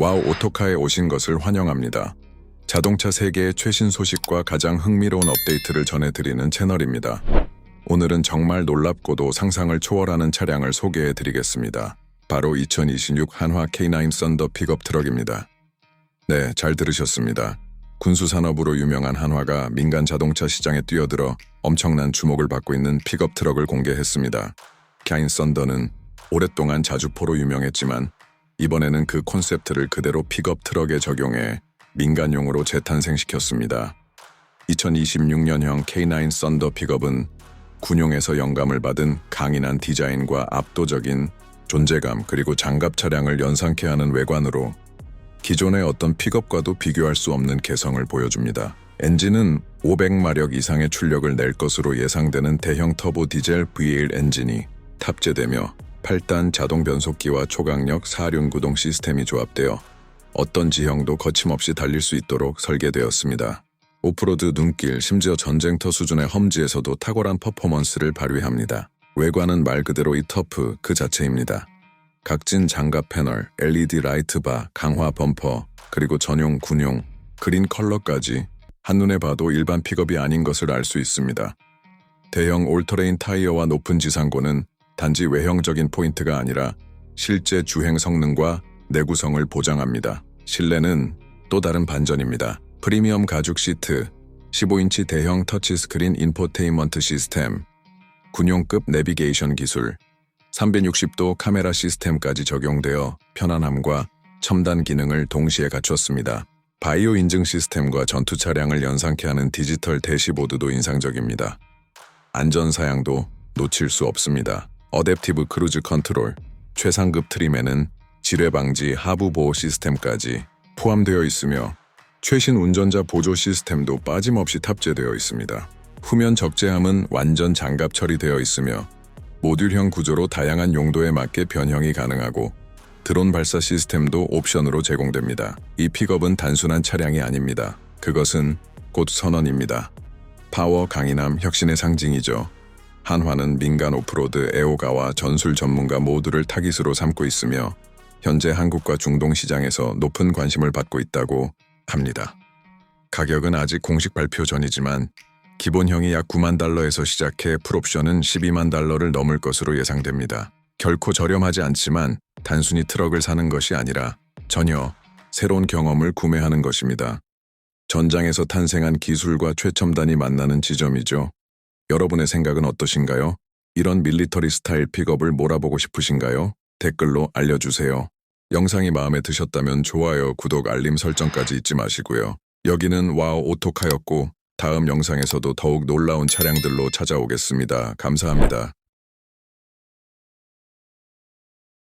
와우 오토카에 오신 것을 환영합니다. 자동차 세계의 최신 소식과 가장 흥미로운 업데이트를 전해드리는 채널입니다. 오늘은 정말 놀랍고도 상상을 초월하는 차량을 소개해 드리겠습니다. 바로 2026 한화 K9 썬더 픽업 트럭입니다. 네, 잘 들으셨습니다. 군수산업으로 유명한 한화가 민간 자동차 시장에 뛰어들어 엄청난 주목을 받고 있는 픽업 트럭을 공개했습니다. 캬인 썬더는 오랫동안 자주포로 유명했지만 이번에는 그 콘셉트를 그대로 픽업 트럭에 적용해 민간용으로 재탄생시켰습니다. 2026년형 K9 썬더 픽업은 군용에서 영감을 받은 강인한 디자인과 압도적인 존재감 그리고 장갑 차량을 연상케 하는 외관으로 기존의 어떤 픽업과도 비교할 수 없는 개성을 보여줍니다. 엔진은 500마력 이상의 출력을 낼 것으로 예상되는 대형 터보 디젤 V8 엔진이 탑재되며 8단 자동 변속기와 초강력 사륜 구동 시스템이 조합되어 어떤 지형도 거침없이 달릴 수 있도록 설계되었습니다. 오프로드 눈길, 심지어 전쟁터 수준의 험지에서도 탁월한 퍼포먼스를 발휘합니다. 외관은 말 그대로 이 터프 그 자체입니다. 각진 장갑 패널, LED 라이트 바, 강화 범퍼, 그리고 전용 군용, 그린 컬러까지 한눈에 봐도 일반 픽업이 아닌 것을 알 수 있습니다. 대형 올터레인 타이어와 높은 지상고는 단지 외형적인 포인트가 아니라 실제 주행 성능과 내구성을 보장합니다. 실내는 또 다른 반전입니다. 프리미엄 가죽 시트, 15인치 대형 터치스크린 인포테인먼트 시스템, 군용급 내비게이션 기술, 360도 카메라 시스템까지 적용되어 편안함과 첨단 기능을 동시에 갖췄습니다. 바이오 인증 시스템과 전투 차량을 연상케 하는 디지털 대시보드도 인상적입니다. 안전 사양도 놓칠 수 없습니다. 어댑티브 크루즈 컨트롤, 최상급 트림에는 지뢰 방지 하부 보호 시스템까지 포함되어 있으며 최신 운전자 보조 시스템도 빠짐없이 탑재되어 있습니다. 후면 적재함은 완전 장갑 처리되어 있으며 모듈형 구조로 다양한 용도에 맞게 변형이 가능하고 드론 발사 시스템도 옵션으로 제공됩니다. 이 픽업은 단순한 차량이 아닙니다. 그것은 곧 선언입니다. 파워 강인함 혁신의 상징이죠. 한화는 민간 오프로드 애호가와 전술 전문가 모두를 타깃으로 삼고 있으며 현재 한국과 중동 시장에서 높은 관심을 받고 있다고 합니다. 가격은 아직 공식 발표 전이지만 기본형이 약 9만 달러에서 시작해 풀옵션은 12만 달러를 넘을 것으로 예상됩니다. 결코 저렴하지 않지만 단순히 트럭을 사는 것이 아니라 전혀 새로운 경험을 구매하는 것입니다. 전장에서 탄생한 기술과 최첨단이 만나는 지점이죠. 여러분의 생각은 어떠신가요? 이런 밀리터리 스타일 픽업을 몰아보고 싶으신가요? 댓글로 알려주세요. 영상이 마음에 드셨다면 좋아요, 구독, 알림 설정까지 잊지 마시고요. 여기는 와우 오토카였고 다음 영상에서도 더욱 놀라운 차량들로 찾아오겠습니다. 감사합니다.